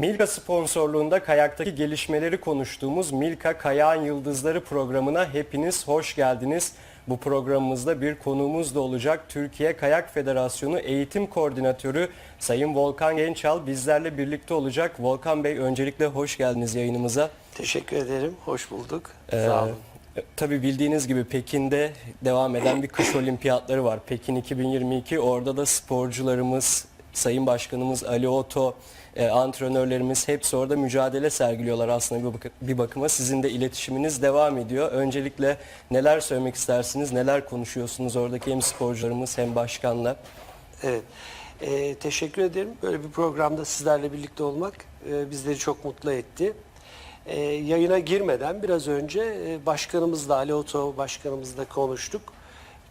Milka sponsorluğunda kayaktaki gelişmeleri konuştuğumuz Milka Kayağın Yıldızları programına hepiniz hoş geldiniz. Bu programımızda bir konuğumuz da olacak. Türkiye Kayak Federasyonu Eğitim Koordinatörü Sayın Volkan Gençal bizlerle birlikte olacak. Volkan Bey öncelikle hoş geldiniz yayınımıza. Teşekkür ederim. Hoş bulduk. Ee, Sağ olun. Tabii bildiğiniz gibi Pekin'de devam eden bir kış olimpiyatları var. Pekin 2022 orada da sporcularımız, Sayın Başkanımız Ali Oto, e, antrenörlerimiz hepsi orada mücadele sergiliyorlar aslında bir, bak- bir bakıma. Sizin de iletişiminiz devam ediyor. Öncelikle neler söylemek istersiniz, neler konuşuyorsunuz oradaki hem sporcularımız hem başkanla? Evet. Ee, teşekkür ederim. Böyle bir programda sizlerle birlikte olmak e, bizleri çok mutlu etti. Ee, yayına girmeden biraz önce e, başkanımızla Ali Oto başkanımızla konuştuk.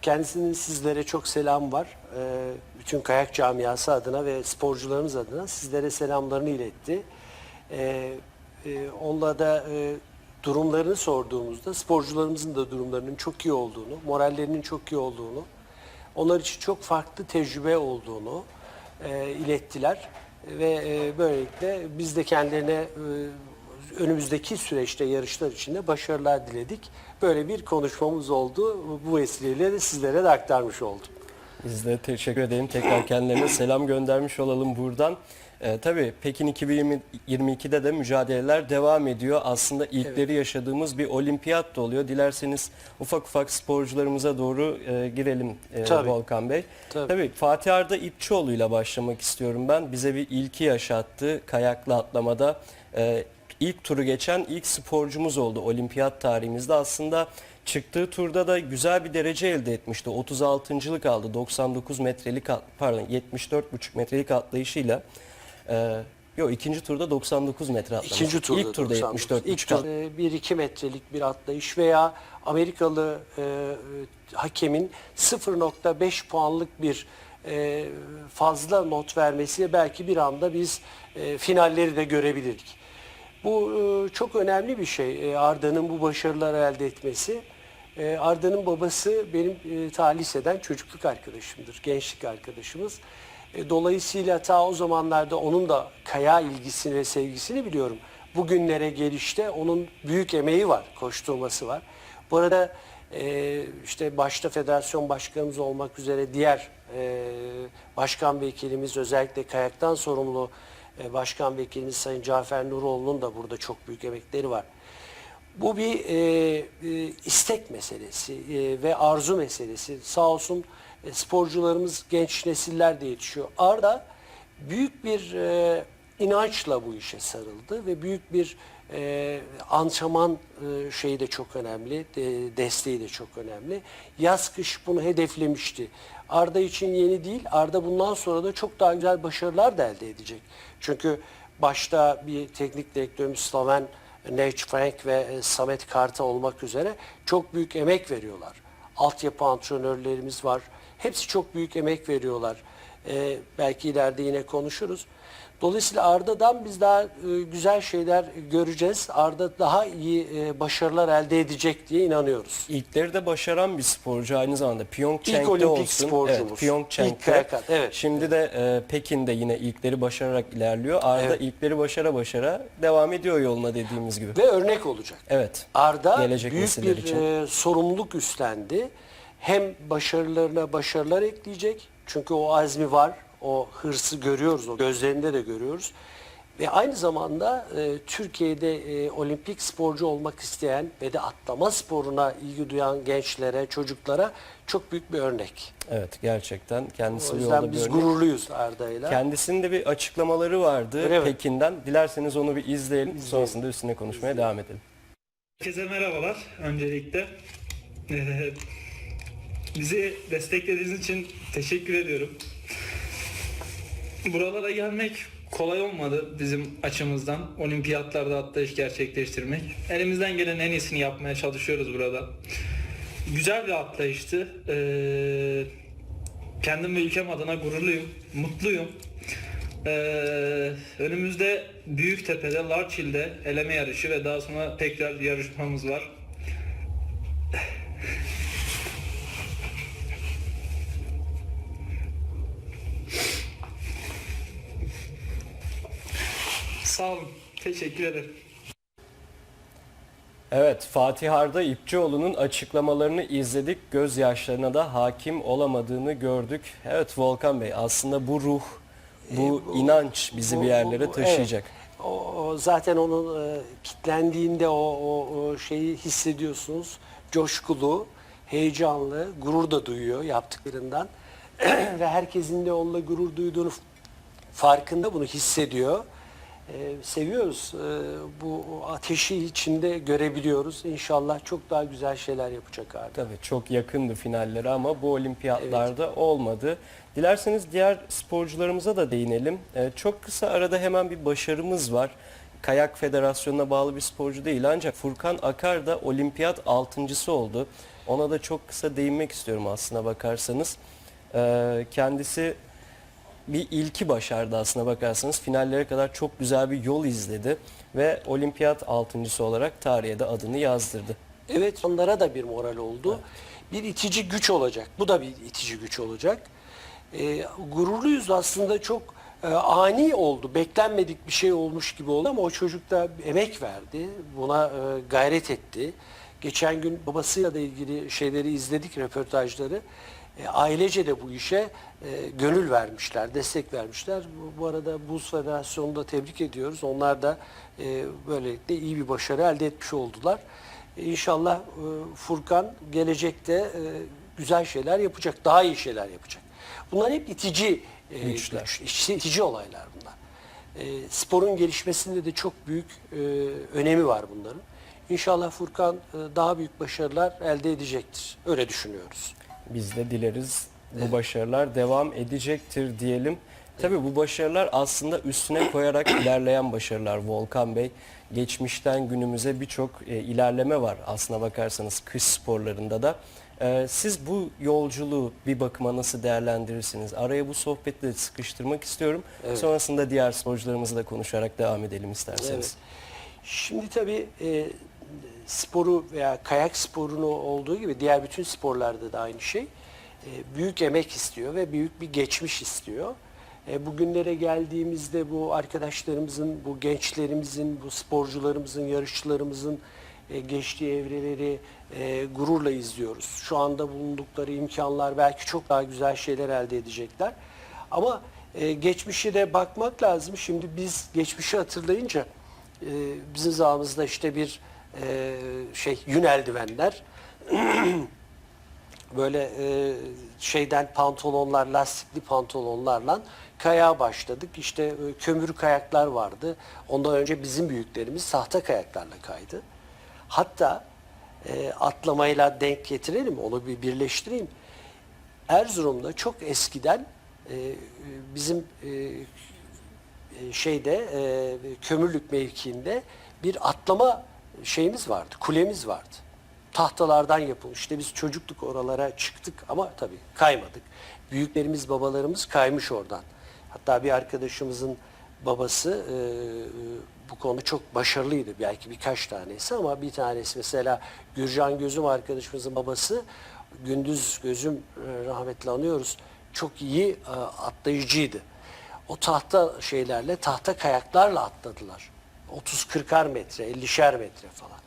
Kendisinin sizlere çok selam var. Ee, bütün kayak camiası adına ve sporcularımız adına sizlere selamlarını iletti. Ee, e, onunla da e, durumlarını sorduğumuzda sporcularımızın da durumlarının çok iyi olduğunu, morallerinin çok iyi olduğunu, onlar için çok farklı tecrübe olduğunu e, ilettiler ve böylelikle biz de kendilerine önümüzdeki süreçte yarışlar içinde başarılar diledik. Böyle bir konuşmamız oldu. Bu vesileyle de sizlere de aktarmış oldum. Biz de teşekkür edelim. Tekrar kendilerine selam göndermiş olalım buradan. Ee, tabii Pekin 2022'de de mücadeleler devam ediyor. Aslında ilkleri yaşadığımız bir olimpiyat da oluyor. Dilerseniz ufak ufak sporcularımıza doğru e, girelim e, Tabii. Volkan Bey. Tabii. Tabii Fatih Arda İpçioğlu ile başlamak istiyorum ben. Bize bir ilki yaşattı kayaklı atlamada. Ee, ilk turu geçen ilk sporcumuz oldu olimpiyat tarihimizde. Aslında çıktığı turda da güzel bir derece elde etmişti. 36.lık aldı. 99 metrelik pardon 74,5 metrelik atlayışıyla. Ee, yok ikinci turda 99 metre atlamış. İkinci turda İlk turda 99. 74,5 İlk tur e, 1-2 metrelik bir atlayış veya Amerikalı e, e, hakemin 0.5 puanlık bir e, fazla not vermesiyle belki bir anda biz e, finalleri de görebilirdik. Bu e, çok önemli bir şey. E, Arda'nın bu başarıları elde etmesi. E, Arda'nın babası benim e, ta liseden çocukluk arkadaşımdır, gençlik arkadaşımız. Dolayısıyla ta o zamanlarda onun da kaya ilgisini ve sevgisini biliyorum. Bugünlere gelişte onun büyük emeği var, koşturması var. Bu arada işte başta federasyon başkanımız olmak üzere diğer başkan vekilimiz özellikle kayaktan sorumlu e, başkan vekilimiz Sayın Cafer Nuroğlu'nun da burada çok büyük emekleri var. Bu bir e, e, istek meselesi e, ve arzu meselesi. Sağ olsun e, sporcularımız genç nesiller de yetişiyor. Arda büyük bir e, inançla bu işe sarıldı ve büyük bir e, antrenman e, şeyi de çok önemli, de- desteği de çok önemli. Yaz kış bunu hedeflemişti. Arda için yeni değil, Arda bundan sonra da çok daha güzel başarılar da elde edecek. Çünkü başta bir teknik direktörümüz Slaven Nech Frank ve e, Samet Karta olmak üzere çok büyük emek veriyorlar. Altyapı antrenörlerimiz var. Hepsi çok büyük emek veriyorlar. Ee, belki ileride yine konuşuruz. Dolayısıyla Arda'dan biz daha e, güzel şeyler göreceğiz. Arda daha iyi e, başarılar elde edecek diye inanıyoruz. İlkleri de başaran bir sporcu aynı zamanda. Pyeongchang'de İlk olimpik olsun. sporcumuz. Evet, Pyeongchang'de. İlk evet. Şimdi de e, Pekin'de yine ilkleri başararak ilerliyor. Arda Evet. ilkleri başara başara devam ediyor yoluna dediğimiz gibi. Ve örnek olacak. Evet. Arda Gelecek büyük nesiller bir için. e, sorumluluk üstlendi. Hem başarılarına başarılar ekleyecek. Çünkü o azmi var. O hırsı görüyoruz. O gözlerinde de görüyoruz. Ve aynı zamanda e, Türkiye'de e, olimpik sporcu olmak isteyen ve de atlama sporuna ilgi duyan gençlere, çocuklara çok büyük bir örnek. Evet gerçekten kendisi O yolda bir biz örnek. gururluyuz Arda'yla. Kendisinin de bir açıklamaları vardı Öyle mi? Pekin'den. Dilerseniz onu bir izleyelim. Sonrasında üstüne konuşmaya devam edelim. Herkese merhabalar öncelikle. Bizi desteklediğiniz için teşekkür ediyorum. Buralara gelmek kolay olmadı bizim açımızdan. Olimpiyatlarda atlayış gerçekleştirmek. Elimizden gelen en iyisini yapmaya çalışıyoruz burada. Güzel bir atlayıştı. Ee, kendim ve ülkem adına gururluyum, mutluyum. Ee, önümüzde Büyüktepe'de, Larçil'de eleme yarışı ve daha sonra tekrar yarışmamız var. Sağ olun. Teşekkür ederim. Evet, Fatih Arda İpçioğlu'nun açıklamalarını izledik. Gözyaşlarına da hakim olamadığını gördük. Evet Volkan Bey, aslında bu ruh, bu, inanç bizi Bu- bir bu- yerlere bu- taşıyacak. evet. O, o zaten onun e, kitlendiğinde o, o, o şeyi hissediyorsunuz. Coşkulu, heyecanlı, gurur da duyuyor yaptıklarından. Ve herkesin de onunla gurur duyduğunu farkında bunu hissediyor. E, seviyoruz. E, bu ateşi içinde görebiliyoruz. İnşallah çok daha güzel şeyler yapacak abi. Tabii çok yakındı finallere ama bu olimpiyatlarda olmadı. Dilerseniz diğer sporcularımıza da değinelim. Ee, çok kısa arada hemen bir başarımız var. Kayak Federasyonu'na bağlı bir sporcu değil ancak Furkan Akar da olimpiyat altıncısı oldu. Ona da çok kısa değinmek istiyorum aslına bakarsanız. Ee, kendisi bir ilki başardı aslına bakarsanız. Finallere kadar çok güzel bir yol izledi ve olimpiyat altıncısı olarak tarihe de adını yazdırdı. Evet onlara da bir moral oldu. Bir itici güç olacak. Bu da bir itici güç olacak. Ee, gururluyuz aslında çok e, ani oldu. Beklenmedik bir şey olmuş gibi oldu ama o çocuk da emek verdi. Buna e, gayret etti. Geçen gün babasıyla da ilgili şeyleri izledik, röportajları. E, ailece de bu işe e, gönül vermişler, destek vermişler. Bu, bu arada Buz Federasyonu'nu da tebrik ediyoruz. Onlar da e, böylelikle iyi bir başarı elde etmiş oldular. E, İnşallah e, Furkan gelecekte e, güzel şeyler yapacak, daha iyi şeyler yapacak. Bunlar hep itici e, Güçler. güç, itici olaylar bunlar. E, sporun gelişmesinde de çok büyük e, önemi var bunların. İnşallah Furkan e, daha büyük başarılar elde edecektir. Öyle düşünüyoruz. Biz de dileriz bu başarılar devam edecektir diyelim. Tabii bu başarılar aslında üstüne koyarak ilerleyen başarılar Volkan Bey. Geçmişten günümüze birçok e, ilerleme var aslına bakarsanız kış sporlarında da. E, siz bu yolculuğu bir bakıma nasıl değerlendirirsiniz? Araya bu sohbeti de sıkıştırmak istiyorum. Sonrasında diğer sporcularımızla konuşarak devam edelim isterseniz. Evet. Şimdi tabii e, sporu veya kayak sporunu olduğu gibi diğer bütün sporlarda da aynı şey. E, büyük emek istiyor ve büyük bir geçmiş istiyor. E, bugünlere geldiğimizde bu arkadaşlarımızın, bu gençlerimizin, bu sporcularımızın, yarışçılarımızın e, geçtiği evreleri e, gururla izliyoruz. Şu anda bulundukları imkanlar belki çok daha güzel şeyler elde edecekler. Ama e, geçmişe de bakmak lazım. Şimdi biz geçmişi hatırlayınca e, bizim zamanımızda işte bir e, şey yün eldivenler böyle e, şeyden pantolonlar, lastikli pantolonlarla kayağa başladık. İşte e, kömür kayaklar vardı. Ondan önce bizim büyüklerimiz tahta kayaklarla kaydı. Hatta e, atlamayla denk getirelim, onu bir birleştireyim. Erzurum'da çok eskiden e, bizim e, e, şeyde e, kömürlük mevkiinde bir atlama şeyimiz vardı, kulemiz vardı. Tahtalardan yapılmış. İşte biz çocukluk oralara çıktık ama tabii kaymadık. Büyüklerimiz, babalarımız kaymış oradan. Hatta bir arkadaşımızın babası e, bu konuda çok başarılıydı. Belki birkaç tanesi ama bir tanesi mesela Gürcan Gözüm arkadaşımızın babası Gündüz Gözüm e, rahmetli anıyoruz. Çok iyi e, atlayıcıydı. O tahta şeylerle, tahta kayaklarla atladılar. 30-40'ar metre, 50'şer metre falan.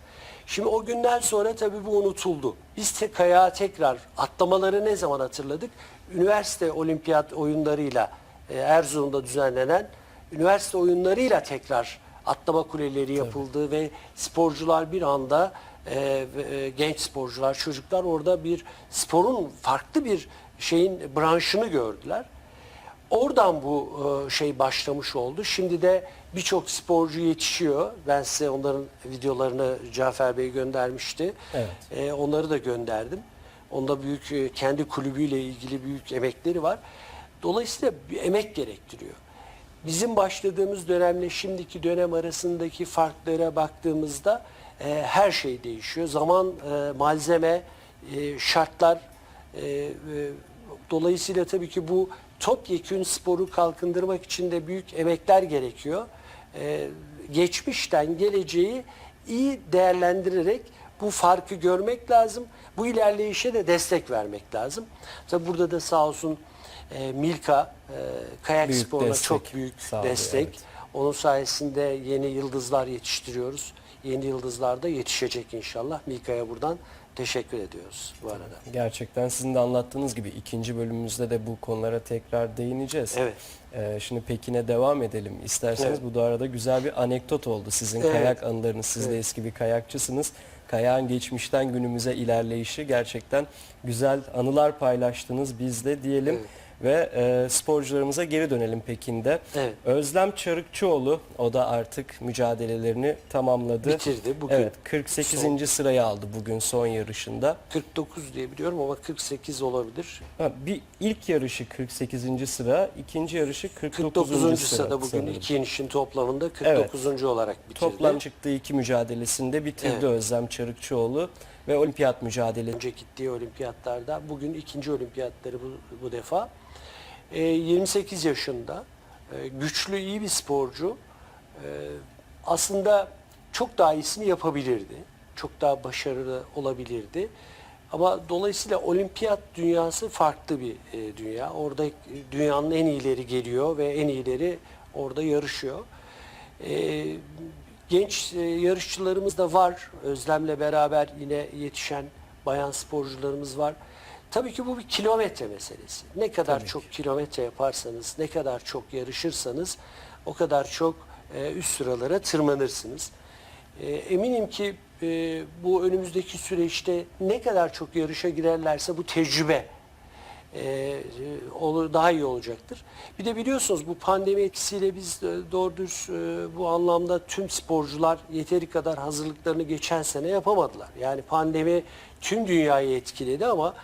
Şimdi o günden sonra tabii bu unutuldu. Biz te kayağa tekrar atlamaları ne zaman hatırladık? Üniversite olimpiyat oyunlarıyla e, Erzurum'da düzenlenen üniversite oyunlarıyla tekrar atlama kuleleri yapıldı ve sporcular bir anda e, e, genç sporcular, çocuklar orada bir sporun farklı bir şeyin branşını gördüler. Oradan bu e, şey başlamış oldu. Şimdi de birçok sporcu yetişiyor. Ben size onların videolarını Cafer Bey göndermişti. Evet. E, onları da gönderdim. Onda büyük e, kendi kulübüyle ilgili büyük emekleri var. Dolayısıyla bir emek gerektiriyor. Bizim başladığımız dönemle şimdiki dönem arasındaki farklara baktığımızda e, her şey değişiyor. Zaman, e, malzeme, e, şartlar e, e, dolayısıyla tabii ki bu topyekün sporu kalkındırmak için de büyük emekler gerekiyor. E, geçmişten geleceği iyi değerlendirerek bu farkı görmek lazım. Bu ilerleyişe de destek vermek lazım. Tabii burada da sağ olsun e, Milka e, kayak Büyük sporuna destek çok büyük sağlıyor, destek. evet. Onun sayesinde yeni yıldızlar yetiştiriyoruz. Yeni yıldızlar da yetişecek inşallah. Mika'ya buradan teşekkür ediyoruz bu arada. Gerçekten sizin de anlattığınız gibi ikinci bölümümüzde de bu konulara tekrar değineceğiz. Evet. Ee, şimdi Pekin'e devam edelim isterseniz. Evet. Bu da arada güzel bir anekdot oldu. Sizin Evet. kayak anılarınız. Siz de Evet. eski bir kayakçısınız. Kayağın geçmişten günümüze ilerleyişi gerçekten güzel anılar paylaştınız bizle diyelim. Evet. Ve e, sporcularımıza geri dönelim Pekin'de. Evet. Özlem Çarıkçıoğlu o da artık mücadelelerini tamamladı. Bitirdi bugün. Evet 48. sırayı aldı bugün son yarışında. 49 diye biliyorum ama 48 olabilir. Ha, bir ilk yarışı 48. sıra, ikinci yarışı 49. 49. sıra. sırada bugün sanırım. iki inişin toplamında 49. olarak bitirdi. Toplam çıktığı iki mücadelesinde bitirdi Evet. Özlem Çarıkçıoğlu ve olimpiyat mücadelesi. önce gittiği olimpiyatlarda bugün ikinci olimpiyatları bu, bu defa. Ee, 28 yaşında e, güçlü iyi bir sporcu. Ee, aslında çok daha iyisini yapabilirdi. Çok daha başarılı olabilirdi. Ama dolayısıyla olimpiyat dünyası farklı bir e, dünya. Orada e, dünyanın en iyileri geliyor ve en iyileri orada yarışıyor. Ee, genç e, yarışçılarımız da var. Özlem'le beraber yine yetişen bayan sporcularımız var. Tabii ki bu bir kilometre meselesi. Ne kadar Tabii çok kilometre yaparsanız, ne kadar çok yarışırsanız o kadar çok e, üst sıralara tırmanırsınız. E, eminim ki e, bu önümüzdeki süreçte ne kadar çok yarışa girerlerse bu tecrübe e, olur daha iyi olacaktır. Bir de biliyorsunuz bu pandemi etkisiyle biz doğru düz e, bu anlamda tüm sporcular yeteri kadar hazırlıklarını geçen sene yapamadılar. Yani pandemi tüm dünyayı etkiledi ama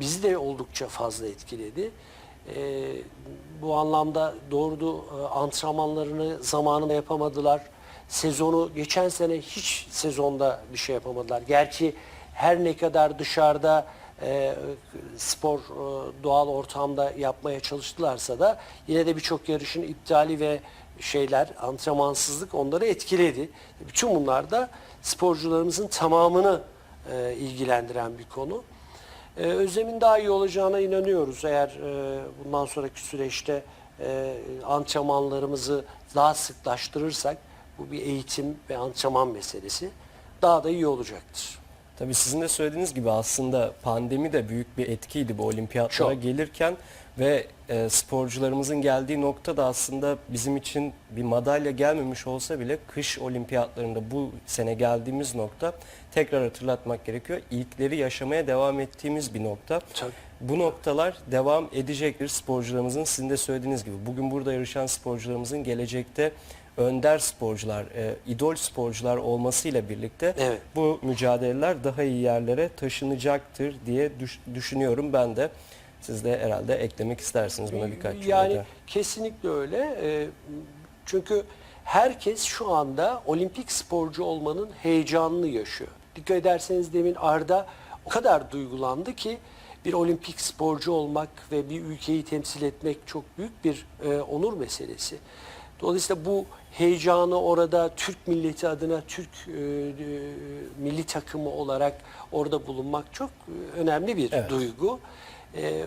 bizi de oldukça fazla etkiledi. E, bu anlamda doğru e, antrenmanlarını zamanında yapamadılar. Sezonu geçen sene hiç sezonda bir şey yapamadılar. Gerçi her ne kadar dışarıda e, spor e, doğal ortamda yapmaya çalıştılarsa da yine de birçok yarışın iptali ve şeyler antrenmansızlık onları etkiledi. Bütün bunlar da sporcularımızın tamamını e, ilgilendiren bir konu. E, Özlem'in daha iyi olacağına inanıyoruz. Eğer e, bundan sonraki süreçte e, antrenmanlarımızı daha sıklaştırırsak bu bir eğitim ve antrenman meselesi daha da iyi olacaktır. Tabii sizin de söylediğiniz gibi aslında pandemi de büyük bir etkiydi bu olimpiyatlara Çok. gelirken ve e, sporcularımızın geldiği nokta da aslında bizim için bir madalya gelmemiş olsa bile kış olimpiyatlarında bu sene geldiğimiz nokta tekrar hatırlatmak gerekiyor. İlkleri yaşamaya devam ettiğimiz bir nokta. Tabii. Bu noktalar devam edecektir sporcularımızın sizin de söylediğiniz gibi. Bugün burada yarışan sporcularımızın gelecekte önder sporcular, e, idol sporcular olmasıyla birlikte Evet. bu mücadeleler daha iyi yerlere taşınacaktır diye düş- düşünüyorum ben de. Siz de herhalde eklemek istersiniz buna birkaç cümle Yani de. kesinlikle öyle. Ee, Çünkü herkes şu anda olimpik sporcu olmanın heyecanını yaşıyor. Dikkat ederseniz demin Arda o kadar duygulandı ki bir olimpik sporcu olmak ve bir ülkeyi temsil etmek çok büyük bir e, onur meselesi. Dolayısıyla bu heyecanı orada Türk milleti adına Türk e, e, milli takımı olarak orada bulunmak çok e, önemli bir Evet. duygu. Ee,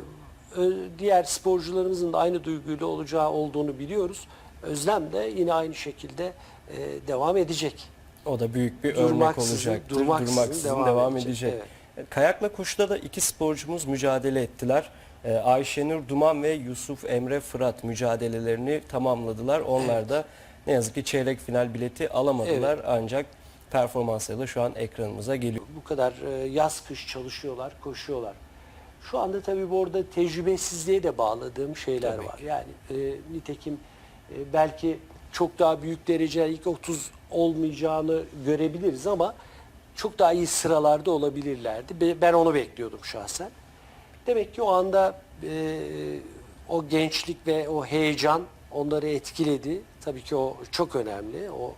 diğer sporcularımızın da aynı duyguyla olacağı olduğunu biliyoruz. Özlem de yine aynı şekilde e, devam edecek. O da büyük bir örnek Durmaksızın- olacaktır. durmaksızın Durmaksızın devam, devam edecek. edecek, Kayakla koşuda da iki sporcumuz mücadele ettiler. Ee, Ayşenur Duman ve Yusuf Emre Fırat mücadelelerini tamamladılar. Onlar da ne yazık ki çeyrek final bileti alamadılar ancak performansları şu an ekranımıza geliyor. Bu kadar e, yaz kış çalışıyorlar, koşuyorlar. Şu anda tabii bu orada tecrübesizliğe de bağladığım şeyler Tabii var. Yani e, nitekim e, belki çok daha büyük derece ilk 30 olmayacağını görebiliriz ama çok daha iyi sıralarda olabilirlerdi. Be- Ben onu bekliyordum şahsen. Demek ki o anda e, o gençlik ve o heyecan onları etkiledi. Tabii ki o çok önemli. O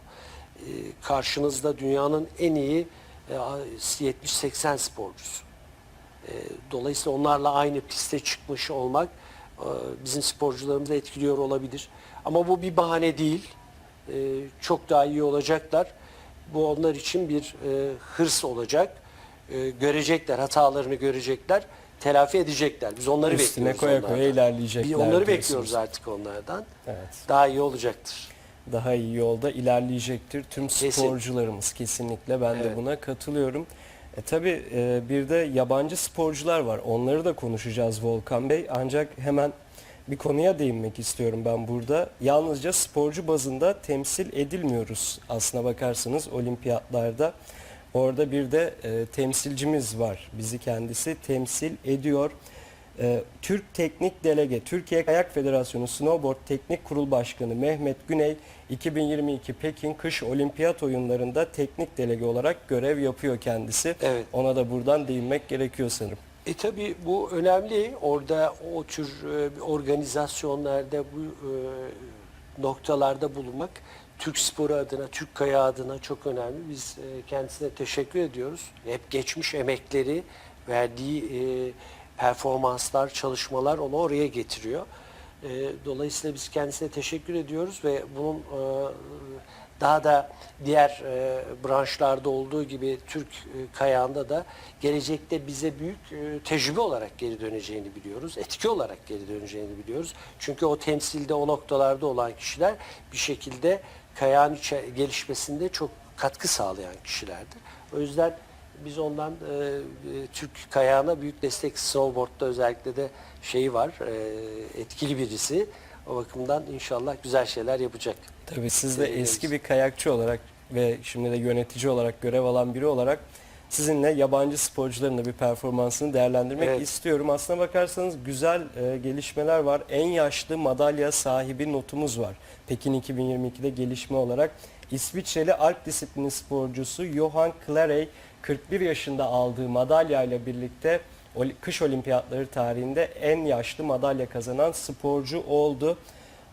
e, karşınızda dünyanın en iyi e, 70-80 sporcusu. E, Dolayısıyla onlarla aynı piste çıkmış olmak e, bizim sporcularımızı etkiliyor olabilir. Ama bu bir bahane değil. E, Çok daha iyi olacaklar. Bu onlar için bir e, hırs olacak. E, Görecekler, hatalarını görecekler, telafi edecekler. Biz onları Üstüne bekliyoruz koya koya onlardan. ilerleyecekler Bir onları diyorsunuz. bekliyoruz artık onlardan. Evet. Daha iyi olacaktır. daha iyi yolda ilerleyecektir tüm Kesin. sporcularımız kesinlikle ben de Evet. buna katılıyorum. E tabi bir de yabancı sporcular var onları da konuşacağız Volkan Bey ancak hemen bir konuya değinmek istiyorum ben burada. Yalnızca sporcu bazında temsil edilmiyoruz aslına bakarsanız olimpiyatlarda. Orada bir de e, temsilcimiz var. Bizi kendisi temsil ediyor. E, Türk Teknik Delege, Türkiye Kayak Federasyonu Snowboard Teknik Kurul Başkanı Mehmet Güney 2022 Pekin Kış Olimpiyat Oyunlarında teknik delege olarak görev yapıyor kendisi. Evet. Ona da buradan değinmek gerekiyor sanırım. E tabi bu önemli. Orada o tür e, organizasyonlarda bu e, noktalarda bulunmak Türk sporu adına, Türk kaya adına çok önemli. Biz e, kendisine teşekkür ediyoruz. Hep geçmiş emekleri, verdiği e, performanslar, çalışmalar onu oraya getiriyor. E, dolayısıyla biz kendisine teşekkür ediyoruz ve bunun e, daha da diğer e, branşlarda olduğu gibi Türk e, kayağında da gelecekte bize büyük e, tecrübe olarak geri döneceğini biliyoruz. Etki olarak geri döneceğini biliyoruz. Çünkü o temsilde o noktalarda olan kişiler bir şekilde kayağın gelişmesinde çok katkı sağlayan kişilerdi. O yüzden biz ondan e, e, Türk kayağına büyük destek snowboard'da özellikle de şeyi var e, etkili birisi. O bakımdan inşallah güzel şeyler yapacak. Tabii siz de eski bir kayakçı olarak ve şimdi de yönetici olarak görev alan biri olarak sizinle yabancı sporcuların da bir performansını değerlendirmek Evet. istiyorum. Aslına bakarsanız güzel e, gelişmeler var. En yaşlı madalya sahibi notumuz var. Pekin 2022'de gelişme olarak İsviçreli alp disiplini sporcusu Johan Clarey 41 yaşında aldığı madalya ile birlikte kış olimpiyatları tarihinde en yaşlı madalya kazanan sporcu oldu.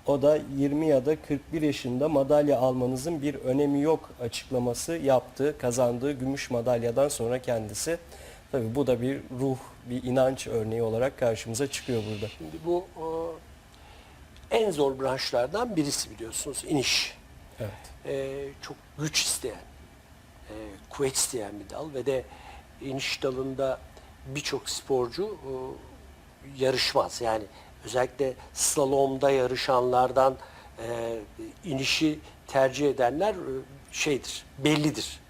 O da 20 ya da 41 yaşında madalya almanızın bir önemi yok açıklaması yaptı. Kazandığı gümüş madalyadan sonra kendisi. Tabii bu da bir ruh, bir inanç örneği olarak karşımıza çıkıyor burada. Şimdi bu e, en zor branşlardan birisi biliyorsunuz iniş. Evet. E, çok güç isteyen, e, kuvvet isteyen bir dal ve de iniş dalında birçok sporcu e, yarışmaz. Yani özellikle slalomda yarışanlardan e, inişi tercih edenler e, şeydir, bellidir.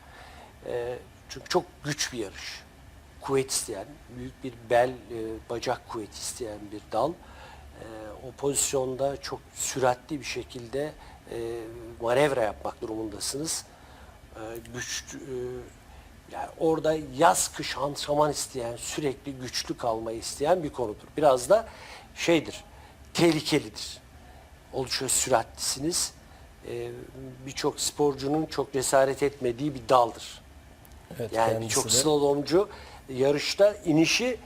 E, çünkü çok güç bir yarış. Kuvvet isteyen, büyük bir bel, e, bacak kuvveti isteyen bir dal. E, o pozisyonda çok süratli bir şekilde e, manevra yapmak durumundasınız. E, güç, e, yani orada yaz kış antrenman isteyen, sürekli güçlü kalmayı isteyen bir konudur. Biraz da şeydir, tehlikelidir. Oldukça süratlisiniz. E, Birçok sporcunun çok cesaret etmediği bir daldır. Evet, Yani birçok slalomcu yarışta inişi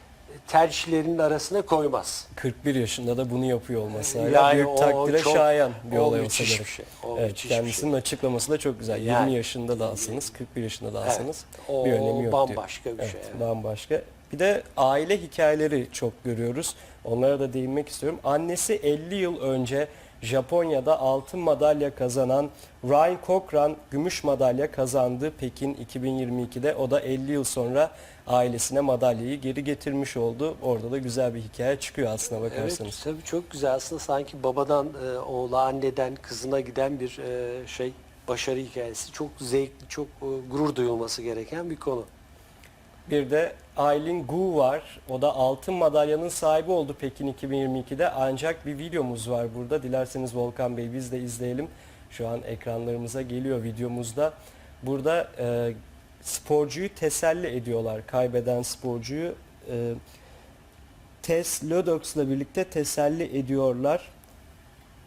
tercihlerinin arasına koymaz. 41 yaşında da bunu yapıyor olması hala Yani büyük o takdire çok- şayan bir o olay olsa gerek. bir şey, o Evet, kendisinin açıklaması da çok güzel. Yani- 20 yaşında da alsanız, 41 yaşında da Evet, alsanız bir önemi yok bambaşka diyor. bir şey, Evet, evet. bambaşka. Bir de aile hikayeleri çok görüyoruz. Onlara da değinmek istiyorum. Annesi 50 yıl önce Japonya'da altın madalya kazanan Ryan Cochran gümüş madalya kazandı Pekin 2022'de. O da 50 yıl sonra ailesine madalyayı geri getirmiş oldu. Orada da güzel bir hikaye çıkıyor aslına bakarsanız. Evet, tabii çok güzel. Aslında sanki babadan e, oğula, anneden kızına giden bir e, şey, başarı hikayesi. Çok zevkli, çok e, gurur duyulması gereken bir konu. Bir de Aylin Gu var. O da altın madalyanın sahibi oldu Pekin 2022'de. Ancak bir videomuz var burada. Dilerseniz Volkan Bey biz de izleyelim. Şu an ekranlarımıza geliyor videomuzda. Burada e, sporcuyu teselli ediyorlar. Kaybeden sporcuyu e, Tess Lodox'la birlikte teselli ediyorlar.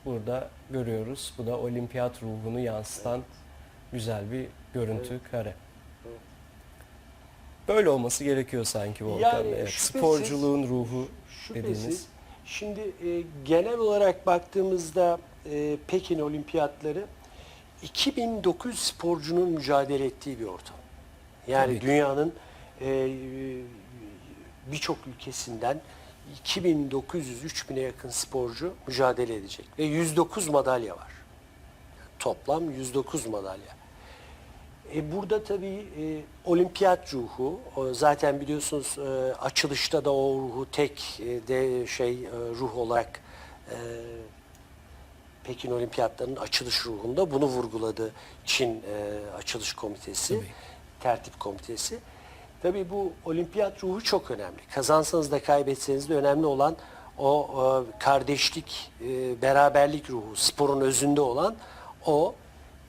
Burada görüyoruz. Bu da olimpiyat ruhunu yansıtan güzel bir görüntü kare. Böyle olması gerekiyor sanki Volkan Yani. Evet, şüphesiz- sporculuğun ruhu. Şüphesiz. Şimdi e, genel olarak baktığımızda e, Pekin Olimpiyatları 2900 sporcunun mücadele ettiği bir ortam. Yani Tabii dünyanın e, birçok ülkesinden 2900-3000'e yakın sporcu mücadele edecek. Ve 109 madalya var. Toplam 109 madalya. E burada tabii e, olimpiyat ruhu o zaten biliyorsunuz e, açılışta da o ruhu tek e, de şey e, ruh olarak e, Pekin Olimpiyatlarının açılış ruhunda bunu vurguladı Çin e, Açılış Komitesi, Tertip Komitesi. Tabii bu olimpiyat ruhu çok önemli. Kazansanız da kaybetseniz de önemli olan o e, kardeşlik, e, beraberlik ruhu, sporun özünde olan o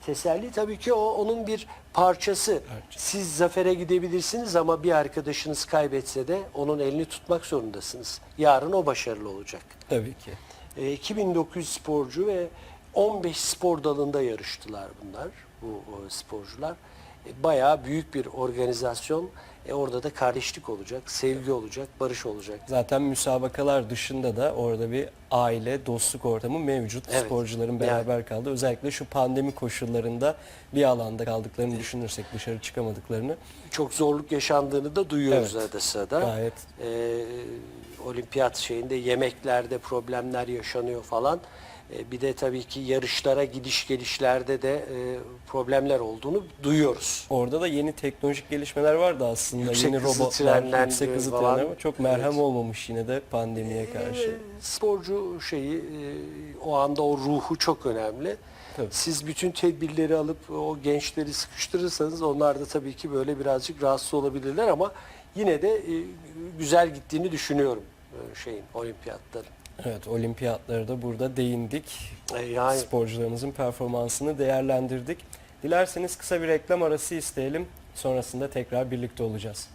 teselli tabii ki o onun bir parçası. Siz zafere gidebilirsiniz ama bir arkadaşınız kaybetse de onun elini tutmak zorundasınız. Yarın o başarılı olacak. Tabii ki. E, 2900 sporcu ve 15 spor dalında yarıştılar bunlar, bu o sporcular. E, bayağı büyük bir organizasyon. E, orada da kardeşlik olacak, sevgi olacak, barış olacak. Zaten müsabakalar dışında da orada bir aile, dostluk ortamı mevcut. Evet. Sporcuların beraber kaldığı. Özellikle şu pandemi koşullarında bir alanda kaldıklarını düşünürsek dışarı çıkamadıklarını Çok zorluk yaşandığını da duyuyoruz Evet. arada sırada. Gayet. E, olimpiyat şeyinde yemeklerde problemler yaşanıyor falan. E, bir de tabii ki yarışlara gidiş gelişlerde de e, problemler olduğunu duyuyoruz. Orada da yeni teknolojik gelişmeler vardı aslında. Yüksek yeni hızlı robotlar, trenler yüksek hızlı falan. trenler çok merhem Evet. olmamış yine de pandemiye karşı. E, sporcu şeyi o anda o ruhu çok önemli. Tabii. Siz bütün tedbirleri alıp o gençleri sıkıştırırsanız onlar da tabii ki böyle birazcık rahatsız olabilirler ama yine de güzel gittiğini düşünüyorum şeyin olimpiyatların. Evet, olimpiyatları da burada değindik. E, yani Sporcularımızın performansını değerlendirdik. Dilerseniz kısa bir reklam arası isteyelim. Sonrasında tekrar birlikte olacağız.